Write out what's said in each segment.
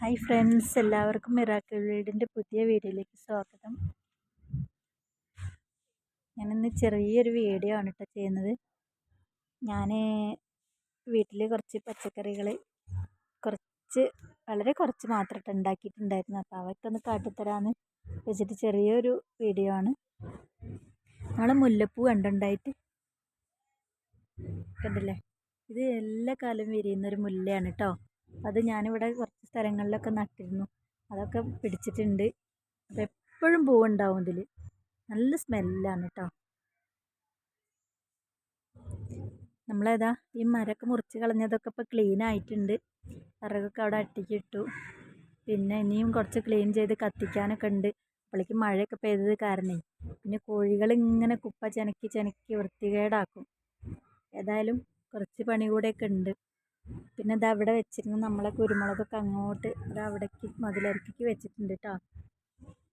Hi friends എല്ലാവർക്കും miracle വീടിന്റെ പുതിയ വീഡിയോയിലേക്ക് സ്വാഗതം. ഞാനിന്ന് ചെറിയൊരു വീഡിയോ ആണ് കേട്ടോ ചെയ്യുന്നത്. ഞാൻ വീട്ടിൽ കുറച്ച് പച്ചക്കറികൾ കുറച്ച് വളരെ കുറച്ച് മാത്രമായിട്ട് ഉണ്ടാക്കിയിട്ടുണ്ടായിരുന്നു. അപ്പോൾ അവയ്ക്ക് ഒന്ന് കാട്ടിത്തരാമെന്ന് വെച്ചിട്ട് ചെറിയൊരു വീഡിയോ ആണ്. നമ്മൾ മുല്ലപ്പൂ കണ്ടുണ്ടായിട്ട് കണ്ടില്ലേ? ഇത് എല്ലാ കാലം വിരിയുന്നൊരു മുല്ലയാണ് കേട്ടോ അത് ഞാനിവിടെ കുറച്ച് സ്ഥലങ്ങളിലൊക്കെ നട്ടിരുന്നു. അതൊക്കെ പിടിച്ചിട്ടുണ്ട്. അപ്പോൾ എപ്പോഴും പൂവുണ്ടാവും ഇതിൽ നല്ല സ്മെല്ലാണ് കേട്ടോ നമ്മളേതാ ഈ മരമൊക്കെ മുറിച്ച് കളഞ്ഞതൊക്കെ ഇപ്പോൾ ക്ലീൻ ആയിട്ടുണ്ട്. വിറകൊക്കെ അവിടെ അട്ടിക്കിട്ടു പിന്നെ ഇനിയും കുറച്ച് ക്ലീൻ ചെയ്ത് കത്തിക്കാനൊക്കെ ഉണ്ട്. അപ്പോഴേക്ക് മഴയൊക്കെ പെയ്തത് കാരണേ. പിന്നെ കോഴികൾ ഇങ്ങനെ കുപ്പ ചെനക്കി ചെനക്കി വൃത്തികേടാക്കും. ഏതായാലും കുറച്ച് പണി കൂടെയൊക്കെ ഉണ്ട്. പിന്നെ ഇത് അവിടെ വെച്ചിരുന്ന നമ്മളെ കുരുമുളകൊക്കെ അങ്ങോട്ട് ഇത് അവിടേക്ക് മതിലരക്കിക്ക് വെച്ചിട്ടുണ്ട് കേട്ടോ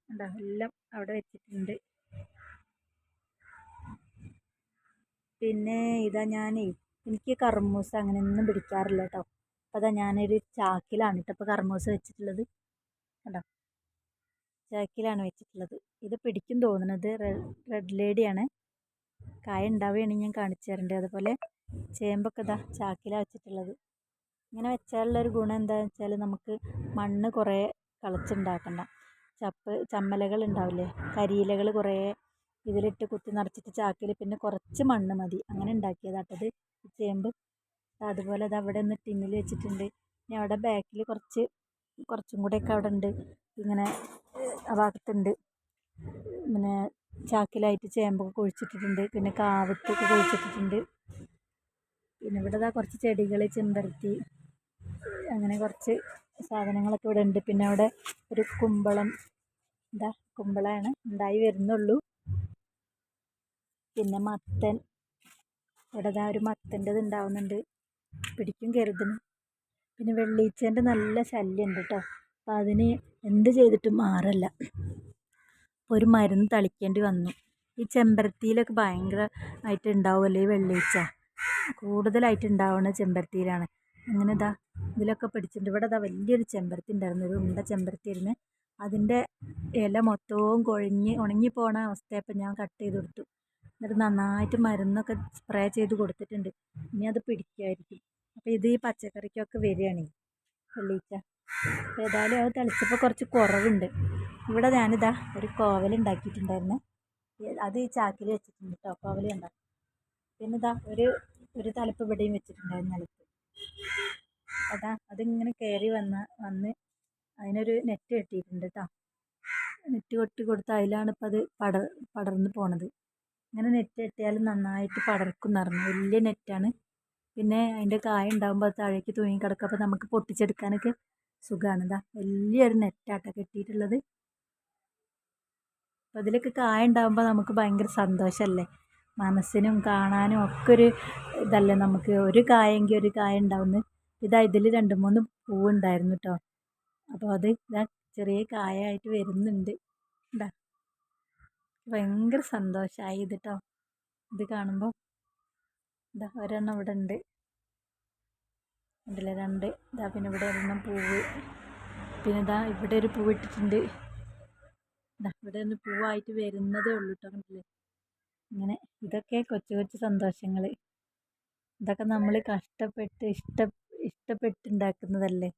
ഉണ്ടോ എല്ലാം അവിടെ വെച്ചിട്ടുണ്ട്. പിന്നെ ഇതാ ഞാനേ എനിക്ക് കർമ്മൂസ അങ്ങനെ ഒന്നും പിടിക്കാറില്ല കേട്ടോ അപ്പോൾ അതാ ഞാനൊരു ചാക്കിലാണ് കേട്ടോ ഇപ്പോൾ കർമൂസ വെച്ചിട്ടുള്ളത്. കണ്ടോ? ചാക്കിലാണ് വെച്ചിട്ടുള്ളത്. ഇത് പിടിക്കും തോന്നുന്നത് റെഡ് ലേഡിയാണ്. കായ ഉണ്ടാവുകയാണെങ്കിൽ ഞാൻ കാണിച്ചു തരണ്ട്. അതുപോലെ ചേമ്പൊക്കെ ഇതാ ചാക്കിലാണ് വെച്ചിട്ടുള്ളത്. ഇങ്ങനെ വെച്ചാലുള്ള ഒരു ഗുണം എന്താണെന്ന് വെച്ചാൽ നമുക്ക് മണ്ണ് കുറേ കിളച്ചുണ്ടാക്കണ്ട ചപ്പ് ചമ്മലകൾ ഉണ്ടാവില്ലേ? കരിയിലകൾ കുറേ ഇതിലിട്ട് കുത്തി നിറച്ചിട്ട് ചാക്കിൽ പിന്നെ കുറച്ച് മണ്ണ് മതി. അങ്ങനെ ഉണ്ടാക്കിയതാട്ടത് ചേമ്പ് അതുപോലെ അത് അവിടെ ഒന്ന് ടിന്നിൽ വെച്ചിട്ടുണ്ട്. ഇനി അവിടെ ബാക്കിൽ കുറച്ച് കുറച്ചും കൂടെയൊക്കെ അവിടെ ഉണ്ട്. ഇങ്ങനെ ആ ഭാഗത്തുണ്ട്. പിന്നെ ചാക്കിലായിട്ട് ചേമ്പൊക്കെ കുഴിച്ചിട്ടിട്ടുണ്ട്. പിന്നെ കാവത്തൊക്കെ കുഴിച്ചിട്ടിട്ടുണ്ട്. പിന്നെ ഇവിടെ കുറച്ച് ചെടികൾ ചെമ്പരത്തി അങ്ങനെ കുറച്ച് സാധനങ്ങളൊക്കെ ഇവിടെ ഉണ്ട്. പിന്നെ അവിടെ ഒരു കുമ്പളം എന്താ കുമ്പളമാണ് ഉണ്ടായി വരുന്നുള്ളൂ. പിന്നെ മത്തൻ ഇവിടെ ഇതാ ഒരു മത്തന്റെത് ഉണ്ടാവുന്നുണ്ട്. പിടിക്കും കരുതുന്നു പിന്നെ വെള്ളീച്ചേന്റെ നല്ല ശല്യമുണ്ട് കേട്ടോ അപ്പം അതിന് എന്ത് ചെയ്തിട്ടും മാറില്ല. ഒരു മരുന്ന് തളിക്കേണ്ടി വന്നു. ഈ ചെമ്പരത്തിയിലൊക്കെ ഭയങ്കര ആയിട്ട് ഉണ്ടാവുമല്ലോ ഈ വെള്ളീച്ച? കൂടുതലായിട്ട് ഉണ്ടാവുന്ന ചെമ്പരത്തിയിലാണ്. അങ്ങനെ ഇതാ ഇതിലൊക്കെ പിടിച്ചിട്ടുണ്ട്. ഇവിടെ ഇതാ വലിയൊരു ചെമ്പരത്തി ഉണ്ടായിരുന്നു ഒരു ഉണ്ട ചെമ്പരത്തി ഇരുന്ന് അതിന്റെ ഇല മൊത്തവും കൊഴിഞ്ഞ് ഉണങ്ങി പോണ അവസ്ഥയപ്പം ഞാൻ കട്ട് ചെയ്ത് കൊടുത്തു. എന്നിട്ട് നന്നായിട്ട് മരുന്നൊക്കെ സ്പ്രേ ചെയ്ത് കൊടുത്തിട്ടുണ്ട്. ഇനി അത് പിടിക്കുമായിരിക്കും അപ്പോൾ ഇത് ഈ പച്ചക്കറിക്കൊക്കെ വരികയാണ്. വെള്ളീച്ച. ഏതായാലും അത് തെളിച്ചപ്പോൾ കുറച്ച് കുറവുണ്ട്. ഇവിടെ ഞാനിതാ ഒരു കോവൽ ഉണ്ടാക്കിയിട്ടുണ്ടായിരുന്നു. അത് ഈ ചാക്കിൽ വെച്ചിട്ടുണ്ട് കേട്ടോ കോവൽ പിന്നെ ഇതാ ഒരു ഒരു തലപ്പ് ഇവിടെയും വെച്ചിട്ടുണ്ടായിരുന്നു നിലത്ത് അതാ അതിങ്ങനെ കയറി വന്ന വന്ന് അതിനൊരു നെറ്റ് കെട്ടിയിട്ടുണ്ട് കേട്ടോ നെറ്റ് കെട്ടി കൊടുത്ത് അതിലാണ് ഇപ്പം അത് പടർ പടർന്ന് പോണത്. ഇങ്ങനെ നെറ്റ് കെട്ടിയാൽ നന്നായിട്ട് പടർക്കും നിറഞ്ഞു. വലിയ നെറ്റാണ് പിന്നെ അതിന്റെ കായ ഉണ്ടാകുമ്പോൾ അത് താഴേക്ക് തൂങ്ങി കിടക്കും. അപ്പോൾ നമുക്ക് പൊട്ടിച്ചെടുക്കാനൊക്കെ സുഖമാണ് ഇതാ വലിയൊരു നെറ്റാട്ട കെട്ടിയിട്ടുള്ളത്. അപ്പോൾ അതിലൊക്കെ കായ ഉണ്ടാകുമ്പോൾ നമുക്ക് ഭയങ്കര സന്തോഷമല്ലേ മനസ്സിനും കാണാനും ഒക്കെ ഒരു ഇതല്ലേ നമുക്ക്. ഒരു കായെങ്കിൽ ഒരു കായ ഉണ്ടാവുന്നു. ഇതാ ഇതിൽ രണ്ട് മൂന്ന് പൂവുണ്ടായിരുന്നു കേട്ടോ അപ്പോൾ അത് ഇതാ ചെറിയ കായായിട്ട് വരുന്നുണ്ട്. ഇതാ. ഭയങ്കര സന്തോഷമായി ഇത് കേട്ടോ ഇത് കാണുമ്പോൾ ഇതാ ഒരെണ്ണം ഇവിടെ ഉണ്ട്. ഉണ്ടല്ലേ രണ്ട്. ഇതാ പിന്നെ ഇവിടെ ഒരെണ്ണം പൂവ്. പിന്നെ ഇതാ ഇവിടെ ഒരു പൂവ് ഇട്ടിട്ടുണ്ട് ഇതാ ഇവിടെ ഒന്ന് പൂവായിട്ട് വരുന്നതേ ഉള്ളൂ കേട്ടോ കണ്ടില്ലേ? ഇങ്ങനെ ഇതൊക്കെ കൊച്ചു കൊച്ചു സന്തോഷങ്ങൾ ഇതൊക്കെ നമ്മൾ കഷ്ടപ്പെട്ട് ഇഷ്ട ഇഷ്ടപ്പെട്ടുണ്ടാക്കുന്നതല്ലേ?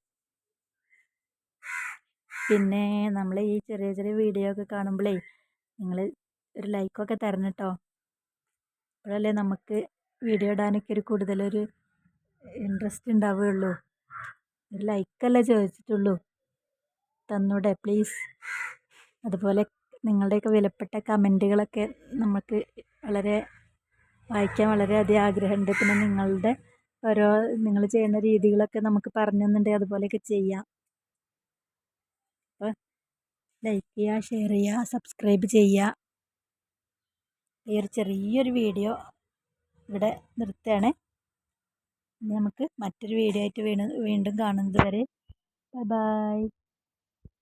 പിന്നെ നമ്മൾ ഈ ചെറിയ ചെറിയ വീഡിയോ ഒക്കെ കാണുമ്പോഴേ നിങ്ങൾ ഒരു ലൈക്കൊക്കെ തരണം കേട്ടോ അപ്പോഴല്ലേ നമുക്ക് വീഡിയോ ഇടാനൊക്കെ ഒരു കൂടുതലൊരു ഇൻട്രസ്റ്റ് ഉണ്ടാവുകയുള്ളൂ ഒരു ലൈക്കല്ലേ ചോദിച്ചിട്ടുള്ളൂ. തന്നൂടെ പ്ലീസ് അതുപോലെ നിങ്ങളുടെയൊക്കെ വിലപ്പെട്ട കമന്റുകളൊക്കെ നമുക്ക് വളരെ വായിക്കാൻ വളരെയധികം ആഗ്രഹമുണ്ട്. പിന്നെ നിങ്ങളുടെ ഓരോ നിങ്ങൾ ചെയ്യുന്ന രീതികളൊക്കെ നമുക്ക് പറഞ്ഞു തന്നിട്ടുണ്ടെങ്കിൽ അതുപോലെയൊക്കെ ചെയ്യാം. അപ്പോൾ ലൈക്ക് ചെയ്യുക ഷെയർ ചെയ്യുക സബ്സ്ക്രൈബ് ചെയ്യുക. ഈ ഒരു ചെറിയൊരു വീഡിയോ ഇവിടെ നിർത്തുകയാണ്. നമുക്ക് മറ്റൊരു വീഡിയോ ആയിട്ട് വീണ്ടും കാണുന്നത് വരെ. Bye bye